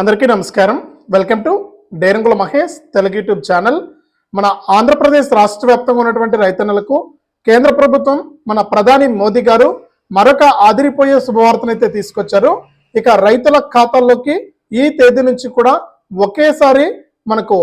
అందరికీ నమస్కారం. Welcome to Derangula Mahesh Telugu YouTube channel. మన ఆంధ్రప్రదేశ్ రాష్ట్ర వ్యాప్తంగా ఉన్నటువంటి రైతన్నలకు కేంద్ర ప్రభుత్వం మన ప్రధాని మోదీ గారు మరొక ఆదిరిపోయే శుభవార్తనైతే తీసుకొచ్చారు. ఇక రైతుల ఖాతాల్లోకి ఈ తేదీ నుంచి కూడా ఒకేసారి మనకు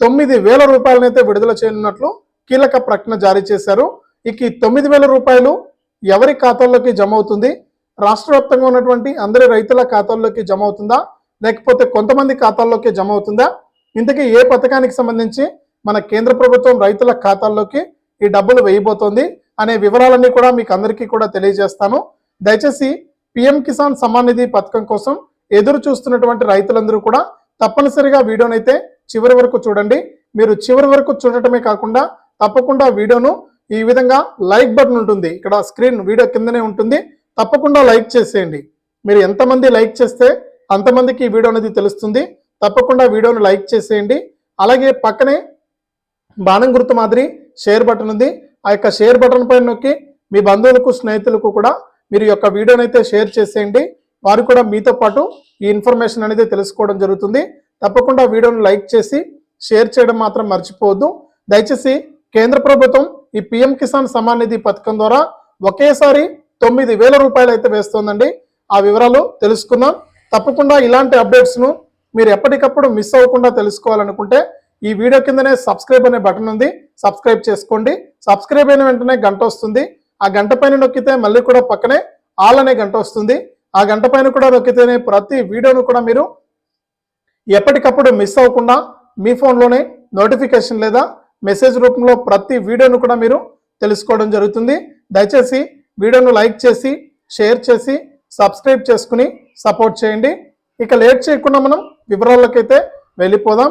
తొమ్మిది వేల రూపాయలనైతే విడుదల చేయనున్నట్లు కీలక ప్రకటన జారీ చేశారు. ఇక ఈ తొమ్మిది వేల రూపాయలు ఎవరి ఖాతాల్లోకి జమ అవుతుంది? రాష్ట్ర వ్యాప్తంగా ఉన్నటువంటి అందరి రైతుల ఖాతాల్లోకి జమ అవుతుందా? లేకపోతే కొంతమంది ఖాతాల్లోకి జమ అవుతుందా? ఇంతకీ ఏ పథకానికి సంబంధించి మన కేంద్ర ప్రభుత్వం రైతుల ఖాతాల్లోకి ఈ డబ్బులు వేయబోతోంది అనే వివరాలన్నీ కూడా మీకు అందరికీ కూడా తెలియజేస్తాను. దయచేసి పిఎం కిసాన్ సమ్మాన్ నిధి పథకం కోసం ఎదురు చూస్తున్నటువంటి రైతులందరూ కూడా తప్పనిసరిగా వీడియోనైతే చివరి వరకు చూడండి. మీరు చివరి వరకు చూడటమే కాకుండా తప్పకుండా వీడియోను ఈ విధంగా లైక్ బటన్ ఉంటుంది. ఇక్కడ స్క్రీన్ వీడియో కిందనే ఉంటుంది. తప్పకుండా లైక్ చేసేయండి. మీరు ఎంతమంది లైక్ చేస్తే అంతమందికి ఈ వీడియో అనేది తెలుస్తుంది. తప్పకుండా వీడియోను లైక్ చేసేయండి. అలాగే పక్కనే బాణం గుర్తు మాదిరి షేర్ బటన్ ఉంది. ఆ యొక్క షేర్ బటన్ పైన నొక్కి మీ బంధువులకు స్నేహితులకు కూడా మీరు యొక్క వీడియోని అయితే షేర్ చేసేయండి. వారు కూడా మీతో పాటు ఈ ఇన్ఫర్మేషన్ అనేది తెలుసుకోవడం జరుగుతుంది. తప్పకుండా వీడియోను లైక్ చేసి షేర్ చేయడం మాత్రం మర్చిపోవద్దు. దయచేసి కేంద్ర ప్రభుత్వం ఈ పిఎం కిసాన్ సమ్మాన్ నిధి పథకం ద్వారా ఒకేసారి తొమ్మిది వేల రూపాయలు అయితే వేస్తోందండి. ఆ వివరాలు తెలుసుకుందాం. తప్పకుండా ఇలాంటి అప్డేట్స్ను మీరు ఎప్పటికప్పుడు మిస్ అవ్వకుండా తెలుసుకోవాలనుకుంటే ఈ వీడియో కిందనే సబ్స్క్రైబ్ అనే బటన్ ఉంది. సబ్స్క్రైబ్ చేసుకోండి. సబ్స్క్రైబ్ అయిన వెంటనే గంట వస్తుంది. ఆ గంట పైన నొక్కితే మళ్ళీ కూడా పక్కనే ఆల్ అనే గంట వస్తుంది. ఆ గంట పైన కూడా నొక్కితేనే ప్రతి వీడియోను కూడా మీరు ఎప్పటికప్పుడు మిస్ అవ్వకుండా మీ ఫోన్లోనే నోటిఫికేషన్ లేదా మెసేజ్ రూపంలో ప్రతి వీడియోను కూడా మీరు తెలుసుకోవడం జరుగుతుంది. దయచేసి వీడియోను లైక్ చేసి షేర్ చేసి సబ్స్క్రైబ్ చేసుకుని సపోర్ట్ చేయండి. ఇక లేట్ చేయకుండా మనం వివరాలకైతే వెళ్ళిపోదాం.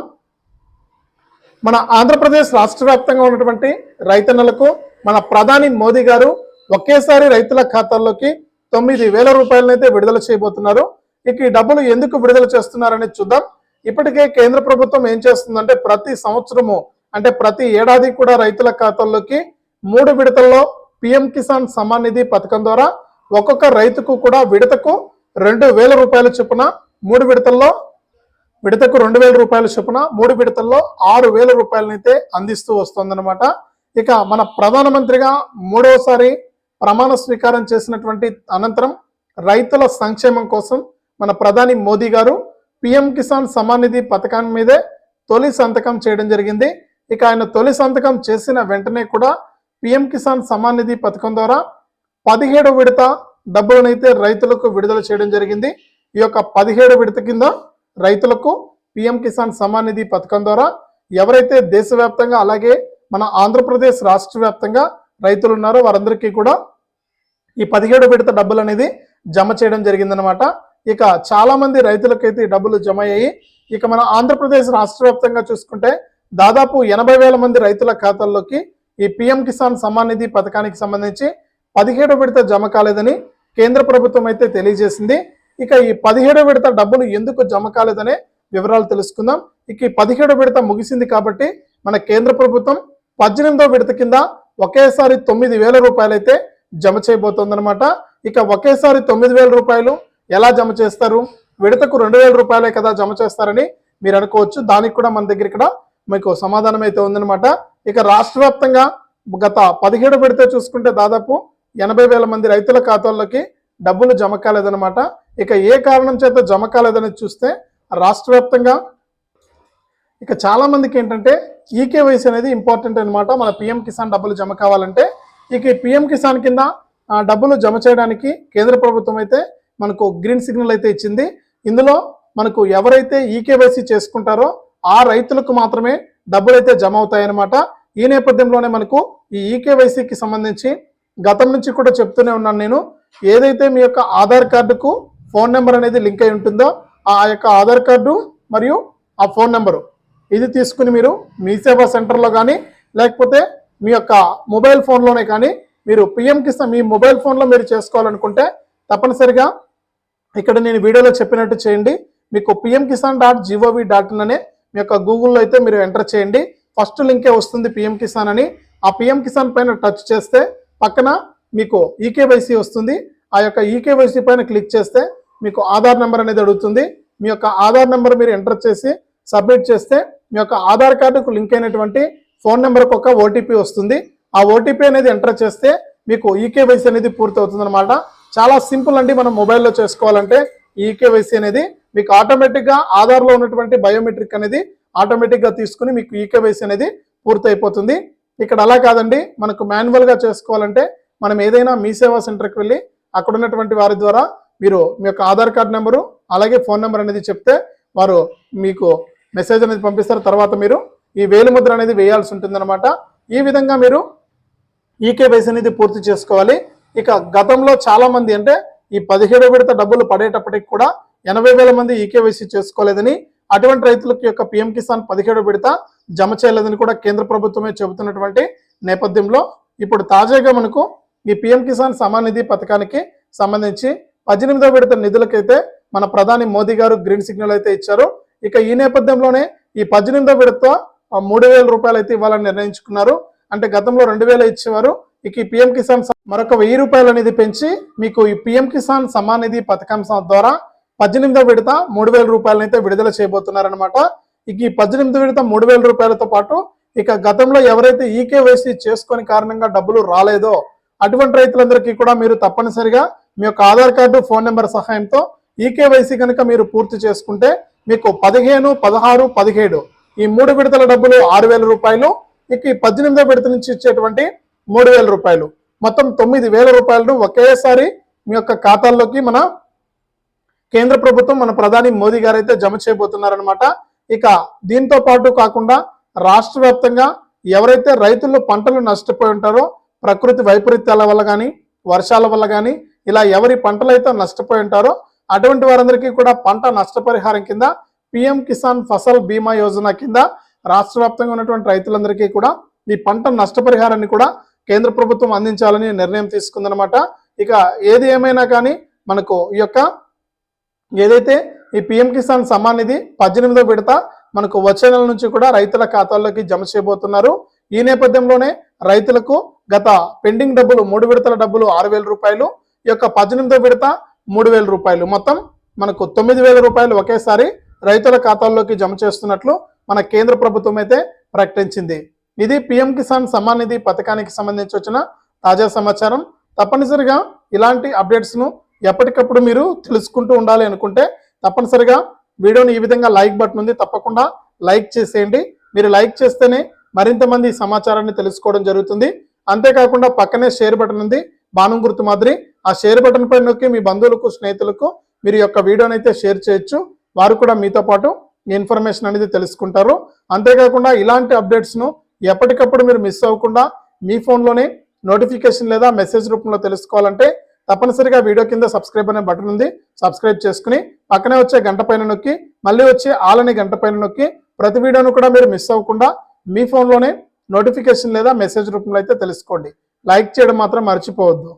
మన ఆంధ్రప్రదేశ్ రాష్ట్ర వ్యాప్తంగా ఉన్నటువంటి రైతన్నలకు మన ప్రధాని మోదీ గారు ఒకేసారి రైతుల ఖాతాల్లోకి తొమ్మిది వేల రూపాయలనైతే విడుదల చేయబోతున్నారు. ఇక ఈ డబ్బులు ఎందుకు విడుదల చేస్తున్నారనేది చూద్దాం. ఇప్పటికే కేంద్ర ప్రభుత్వం ఏం చేస్తుందంటే ప్రతి సంవత్సరము అంటే ప్రతి ఏడాది కూడా రైతుల ఖాతాల్లోకి మూడు విడతల్లో పిఎం కిసాన్ సమ్మాన్ నిధి పథకం ద్వారా ఒక్కొక్క రైతుకు కూడా విడతకు రెండు వేల రూపాయల చొప్పున మూడు విడతల్లో విడతకు రెండు వేల రూపాయల చొప్పున మూడు విడతల్లో ఆరు వేల రూపాయలనైతే అందిస్తూ వస్తుందన్నమాట. ఇక మన ప్రధానమంత్రిగా మూడవసారి ప్రమాణ స్వీకారం చేసినటువంటి అనంతరం రైతుల సంక్షేమం కోసం మన ప్రధాని మోదీ గారు పిఎం కిసాన్ సమ్మాన్ నిధి పథకాన్ని మీదే తొలి సంతకం చేయడం జరిగింది. ఇక ఆయన తొలి సంతకం చేసిన వెంటనే కూడా పిఎం కిసాన్ సమ్మాన్ నిధి పథకం ద్వారా పదిహేడు విడత డబ్బులనైతే రైతులకు విడుదల చేయడం జరిగింది. ఈ యొక్క పదిహేడు విడత కింద రైతులకు పిఎం కిసాన్ సమ్మాన్ నిధి పథకం ద్వారా ఎవరైతే దేశవ్యాప్తంగా అలాగే మన ఆంధ్రప్రదేశ్ రాష్ట్ర వ్యాప్తంగా రైతులు ఉన్నారో వారందరికీ కూడా ఈ పదిహేడు విడత డబ్బులు అనేది జమ చేయడం జరిగిందనమాట ఇక చాలామంది రైతులకైతే ఈ డబ్బులు జమ అయ్యాయి. ఇక మన ఆంధ్రప్రదేశ్ రాష్ట్ర వ్యాప్తంగా చూసుకుంటే దాదాపు ఎనభై వేల మంది రైతుల ఖాతాల్లోకి ఈ పిఎం కిసాన్ సమ్మాన్ నిధి పథకానికి సంబంధించి పదిహేడు విడత జమ కాలేదని కేంద్ర ప్రభుత్వం అయితే తెలియజేసింది. ఇక ఈ పదిహేడో విడత డబ్బులు ఎందుకు జమ కాలేదనే వివరాలు తెలుసుకుందాం. ఇక ఈ పదిహేడో విడత ముగిసింది కాబట్టి మన కేంద్ర ప్రభుత్వం పద్దెనిమిదో విడత కింద ఒకేసారి తొమ్మిది వేల రూపాయలు అయితే జమ చేయబోతోందనమాట ఇక ఒకేసారి తొమ్మిది వేల రూపాయలు ఎలా జమ చేస్తారు? విడతకు రెండు వేల రూపాయలే కదా జమ చేస్తారని మీరు అనుకోవచ్చు. దానికి కూడా మన దగ్గర ఇక్కడ మీకు సమాధానం అయితే ఉందన్నమాట. ఇక రాష్ట్ర వ్యాప్తంగా గత పదిహేడు విడత చూసుకుంటే దాదాపు ఎనభై వేల మంది రైతుల ఖాతాల్లోకి డబ్బులు జమ కాలేదన్నమాట. ఇక ఏ కారణం చేత జమ కాలేదని చూస్తే రాష్ట్ర వ్యాప్తంగా ఇక చాలామందికి ఏంటంటే ఈకేవైసీ అనేది ఇంపార్టెంట్ అనమాట మన పిఎం కిసాన్ డబ్బులు జమ కావాలంటే ఇక పిఎం కిసాన్ కింద డబ్బులు జమ చేయడానికి కేంద్ర ప్రభుత్వం అయితే మనకు గ్రీన్ సిగ్నల్ అయితే ఇచ్చింది. ఇందులో మనకు ఎవరైతే ఈకేవైసీ చేసుకుంటారో ఆ రైతులకు మాత్రమే డబ్బులు అయితే జమ అవుతాయన్నమాట. ఈ నేపథ్యంలోనే మనకు ఈ ఈకేవైసీకి సంబంధించి గతం నుంచి కూడా చెప్తూనే ఉన్నాను నేను. ఏదైతే మీ యొక్క ఆధార్ కార్డుకు ఫోన్ నెంబర్ అనేది లింక్ అయి ఉంటుందో ఆ యొక్క ఆధార్ కార్డు మరియు ఆ ఫోన్ నెంబరు. ఇది తీసుకుని మీరు మీ సేవా సెంటర్లో కానీ లేకపోతే మీ యొక్క మొబైల్ ఫోన్లోనే కానీ మీరు పిఎం కిసాన్ మీ మొబైల్ ఫోన్లో మీరు చేసుకోవాలనుకుంటే తప్పనిసరిగా ఇక్కడ నేను వీడియోలో చెప్పినట్టు చేయండి. మీకు PM Kisan dot GOV dot in అనే మీ యొక్క గూగుల్లో అయితే మీరు ఎంటర్ చేయండి. ఫస్ట్ లింకే వస్తుంది పిఎం కిసాన్ అని. ఆ పిఎం కిసాన్ పైన టచ్ చేస్తే పక్కన మీకు ఈకేవైసీ వస్తుంది. ఆ యొక్క ఈకేవైసీ పైన క్లిక్ చేస్తే మీకు ఆధార్ నెంబర్ అనేది అడుగుతుంది. మీ యొక్క ఆధార్ నెంబర్ మీరు ఎంటర్ చేసి సబ్మిట్ చేస్తే మీ యొక్క ఆధార్ కార్డుకు లింక్ అయినటువంటి ఫోన్ నెంబర్కి ఒక ఓటీపీ వస్తుంది. ఆ ఓటీపీ అనేది ఎంటర్ చేస్తే మీకు ఈకేవైసీ అనేది పూర్తి అవుతుంది అనమాట చాలా సింపుల్ అండి మనం మొబైల్లో చేసుకోవాలంటే ఈకేవైసీ అనేది మీకు ఆటోమేటిక్గా ఆధార్లో ఉన్నటువంటి బయోమెట్రిక్ అనేది ఆటోమేటిక్గా తీసుకుని మీకు ఈకేవైసీ అనేది పూర్తి అయిపోతుంది ఇక్కడ అలా కాదండి. మనకు మాన్యువల్గా చేసుకోవాలంటే మనం ఏదైనా మీ సేవా సెంటర్కి వెళ్ళి అక్కడ ఉన్నటువంటి వారి ద్వారా మీరు మీ యొక్క ఆధార్ కార్డ్ నెంబరు అలాగే ఫోన్ నెంబర్ అనేది చెప్తే వారు మీకు మెసేజ్ అనేది పంపిస్తారు. తర్వాత మీరు ఈ వేలిముద్ర అనేది వేయాల్సి ఉంటుందన్నమాట. ఈ విధంగా మీరు ఈకేవైసీ అనేది పూర్తి చేసుకోవాలి. ఇక గతంలో చాలామంది అంటే ఈ పదిహేడో విడత డబ్బులు పడేటప్పటికి కూడా ఎనభై వేల మంది ఈకేవైసీ చేసుకోలేదని అటువంటి రైతులకు యొక్క పిఎం కిసాన్ పదిహేడో విడత జమ చేయలేదని కూడా కేంద్ర ప్రభుత్వమే చెబుతున్నటువంటి నేపథ్యంలో ఇప్పుడు తాజాగా మనకు ఈ పిఎం కిసాన్ సమాన్ నిధి పథకానికి సంబంధించి పద్దెనిమిదో విడత నిధులకైతే మన ప్రధాని మోదీ గారు గ్రీన్ సిగ్నల్ అయితే ఇచ్చారు. ఇక ఈ నేపథ్యంలోనే ఈ పద్దెనిమిదో విడత మూడు వేల రూపాయలు అయితే ఇవ్వాలని నిర్ణయించుకున్నారు. అంటే గతంలో రెండు వేల ఇచ్చేవారు. ఇక ఈ పిఎం కిసాన్ మరొక వెయ్యి రూపాయలు అనేది పెంచి మీకు ఈ పిఎం కిసాన్ సమాన్ నిధి పథకం ద్వారా పద్దెనిమిదో విడత మూడు వేల రూపాయలనైతే విడుదల చేయబోతున్నారనమాట ఇక ఈ పద్దెనిమిది విడత మూడు వేల రూపాయలతో పాటు ఇక గతంలో ఎవరైతే ఈకేవైసీ చేసుకొని కారణంగా డబ్బులు రాలేదో అటువంటి రైతులందరికీ కూడా మీరు తప్పనిసరిగా మీ యొక్క ఆధార్ కార్డు ఫోన్ నెంబర్ సహాయంతో ఈకేవైసీ కనుక మీరు పూర్తి చేసుకుంటే మీకు పదిహేను పదహారు పదిహేడు ఈ మూడు విడతల డబ్బులు ఆరు వేల రూపాయలు ఇక ఈ పద్దెనిమిదో విడత నుంచి ఇచ్చేటువంటి మూడు వేల రూపాయలు. మొత్తం తొమ్మిది వేల రూపాయలను ఒకేసారి మీ యొక్క ఖాతాల్లోకి మన కేంద్ర ప్రభుత్వం మన ప్రధాని మోదీ గారు అయితే జమ చేయబోతున్నారనమాట ఇక దీంతో పాటు కాకుండా రాష్ట్ర వ్యాప్తంగా ఎవరైతే రైతులు పంటలు నష్టపోయి ఉంటారో ప్రకృతి వైపరీత్యాల వల్ల కానీ వర్షాల వల్ల కానీ ఇలా ఎవరి పంటలు అయితే నష్టపోయి ఉంటారో అటువంటి వారందరికీ కూడా పంట నష్టపరిహారం కింద పిఎం కిసాన్ ఫసల్ బీమా యోజన కింద రాష్ట్ర వ్యాప్తంగా ఉన్నటువంటి రైతులందరికీ కూడా ఈ పంట నష్టపరిహారాన్ని కూడా కేంద్ర ప్రభుత్వం అందించాలని నిర్ణయం తీసుకుందనమాట ఇక ఏది ఏమైనా కానీ మనకు ఈ యొక్క ఏదైతే ఈ పిఎం కిసాన్ సమ్మాన్ నిధి పద్దెనిమిదో విడత మనకు వచ్చే నెల నుంచి కూడా రైతుల ఖాతాల్లోకి జమ చేయబోతున్నారు. ఈ నేపథ్యంలోనే రైతులకు గత పెండింగ్ డబ్బులు మూడు విడతల డబ్బులు ఆరు వేల రూపాయలు ఈ యొక్క పద్దెనిమిదో విడత మూడు వేల రూపాయలు. మొత్తం మనకు తొమ్మిది వేల రూపాయలు ఒకేసారి రైతుల ఖాతాల్లోకి జమ చేస్తున్నట్లు మన కేంద్ర ప్రభుత్వం అయితే ప్రకటించింది. ఇది పిఎం కిసాన్ సమ్మాన్ నిధి పథకానికి సంబంధించి వచ్చిన తాజా సమాచారం. తప్పనిసరిగా ఇలాంటి అప్డేట్స్ను ఎప్పటికప్పుడు మీరు తెలుసుకుంటూ ఉండాలి అనుకుంటే తప్పనిసరిగా వీడియోని ఈ విధంగా లైక్ బటన్ ఉంది. తప్పకుండా లైక్ చేసేయండి. మీరు లైక్ చేస్తేనే మరింత మంది ఈ సమాచారాన్ని తెలుసుకోవడం జరుగుతుంది. అంతేకాకుండా పక్కనే షేర్ బటన్ ఉంది. బాణం గుర్తు మాదిరి ఆ షేర్ బటన్ పై నొక్కి మీ బంధువులకు స్నేహితులకు మీరు యొక్క వీడియోని అయితే షేర్ చేయొచ్చు. వారు కూడా మీతో పాటు ఇన్ఫర్మేషన్ అనేది తెలుసుకుంటారు. అంతేకాకుండా ఇలాంటి అప్డేట్స్ను ఎప్పటికప్పుడు మీరు మిస్ అవ్వకుండా మీ ఫోన్లోనే నోటిఫికేషన్ లేదా మెసేజ్ రూపంలో తెలుసుకోవాలంటే తప్పనిసరిగా వీడియో కింద సబ్స్క్రైబ్ అనే బటన్ ఉంది. సబ్స్క్రైబ్ చేసుకుని పక్కనే వచ్చే గంట పైన నొక్కి మళ్ళీ వచ్చే ఆల్ అనే గంట పైన నొక్కి ప్రతి వీడియోను కూడా మీరు మిస్ అవ్వకుండా మీ ఫోన్లోనే నోటిఫికేషన్ లేదా మెసేజ్ రూపంలో అయితే తెలుసుకోండి. లైక్ చేయడం మాత్రం మర్చిపోవద్దు.